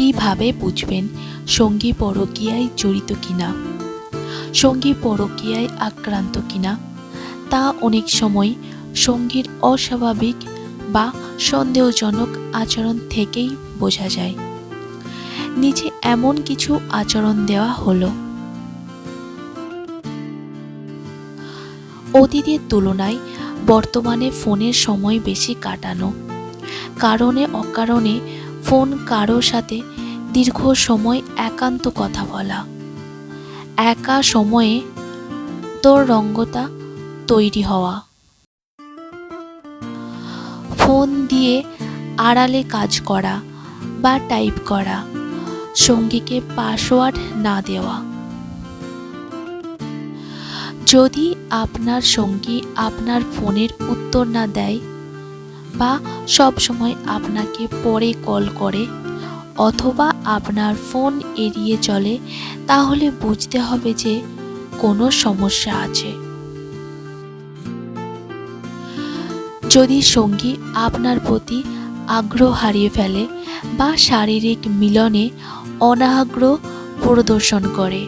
কীভাবে বুঝবেন সঙ্গী পরকীয়ায় জড়িত কিনা, সঙ্গী পরকীয়ায় আক্রান্ত কিনা, তা অনেক সময় সঙ্গীর অস্বাভাবিক বা সন্দেহজনক আচরণ থেকেই বোঝা যায়। নিচে এমন কিছু আচরণ দেওয়া হলো। অতীতের তুলনায় বর্তমানে ফোনের সময় বেশি কাটানো, কারণে অকারণে ফোন কারও সাথে দীর্ঘ সময় একান্ত কথা বলা। একা সময়ে তোর রঙ্গতা তৈরি হওয়া। ফোন দিয়ে আড়ালে কাজ করা বা টাইপ করা, সঙ্গীকে পাসওয়ার্ড না দেওয়া। যদি আপনার সঙ্গী আপনার ফোনের উত্তর না দেয় বা সব সময় আপনাকে পরে কল করে অথবা আপনার ফোন এড়িয়ে চলে, তাহলে বুঝতে হবে যে কোনো সমস্যা আছে। যদি সঙ্গী আপনার প্রতি আগ্রহ হারিয়ে ফেলে বা শারীরিক মিলনে অনাগ্রহ প্রদর্শন করে।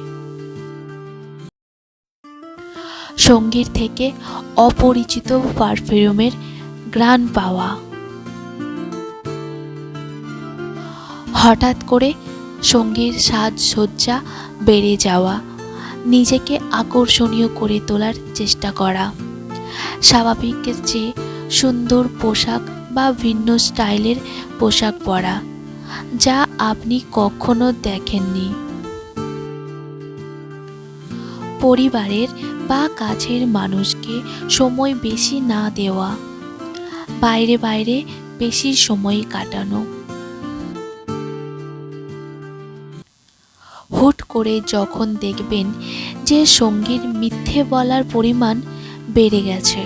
সঙ্গীর থেকে অপরিচিত পারফিউমের গ্রান পাওয়া। হঠাৎ করে সঙ্গীর সাজসজ্জা বেড়ে যাওয়া, নিজেকে আকর্ষণীয় করে তোলার চেষ্টা করা। স্বাভাবিকের চেয়ে সুন্দর পোশাক বা ভিন্ন স্টাইলের পোশাক পরা, যা আপনি কখনো দেখেননি। পরিবারের বা কাছের মানুষকে সময় বেশি না দেওয়া। বাইরে বাইরে বেশি সময় কাটানো। হুট করে যখন দেখবেন যে সঙ্গীর মিথ্যে বলার পরিমাণ বেড়ে গেছে।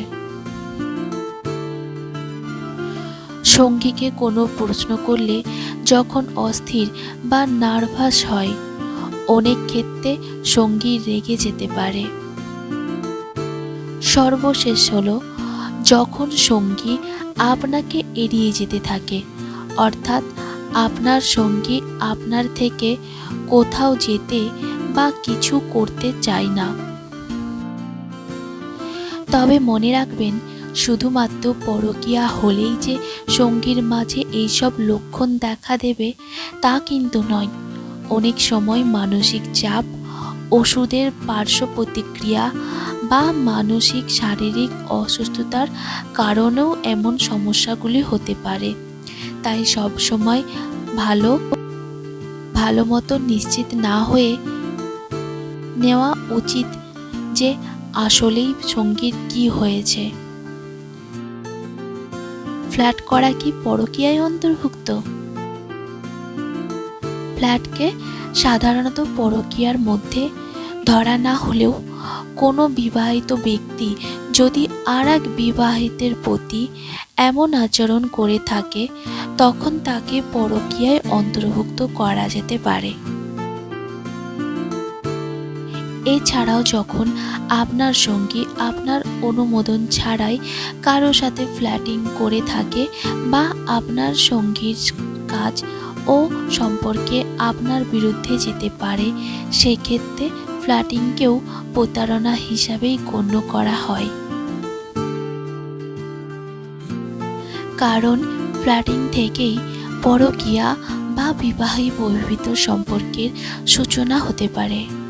সঙ্গীকে কোনো প্রশ্ন করলে যখন অস্থির বা নার্ভাস হয়, অনেক ক্ষেত্রে সঙ্গী রেগে যেতে পারে। সর্বশেষ হলো যখন সঙ্গী আপনাকে এড়িয়ে যেতে থাকে, অর্থাৎ আপনার সঙ্গী আপনার থেকে কোথাও যেতে বা কিছু করতে চায় না। তবে মনে রাখবেন, শুধুমাত্র পরকীয়া হলেই যে সঙ্গীর মাঝে এইসব লক্ষণ দেখা দেবে তা কিন্তু নয়। অনেক সময় মানসিক চাপ ওষুধের পার্শ্ব প্রতিক্রিয়া বা মানসিক, শারীরিক অসুস্থতার কারণেও এমন সমস্যাগুলি হতে পারে। তাই সব সময় ভালো ভালো মতো নিশ্চিত না হয়ে নেওয়া উচিত যে আসলেই সঙ্গীর কি হয়েছে। ফ্ল্যাট করা কি পরকীয়ায় অন্তর্ভুক্ত? ফ্ল্যাটকে সাধারণত পরকীয়ার মধ্যে ধরা না হলেও কোনো বিবাহিত ব্যক্তি যদি আর এক বিবাহিতের প্রতি এমন আচরণ করে থাকে, তখন তাকে পরকীয়ায় অন্তর্ভুক্ত করা যেতে পারে। এছাড়াও যখন আপনার সঙ্গী আপনার অনুমোদন ছাড়াই কারও সাথে ফ্ল্যাটিং করে থাকে বা আপনার সঙ্গীর কাজ ও সম্পর্কে আপনার বিরুদ্ধে যেতে পারে, সেক্ষেত্রে ফ্ল্যাটিংকেও প্রতারণা হিসাবেই গণ্য করা হয়। কারণ ফ্ল্যাটিং থেকেই পরকিয়া বা বিবাহী বহির্ভূত সম্পর্কের সূচনা হতে পারে।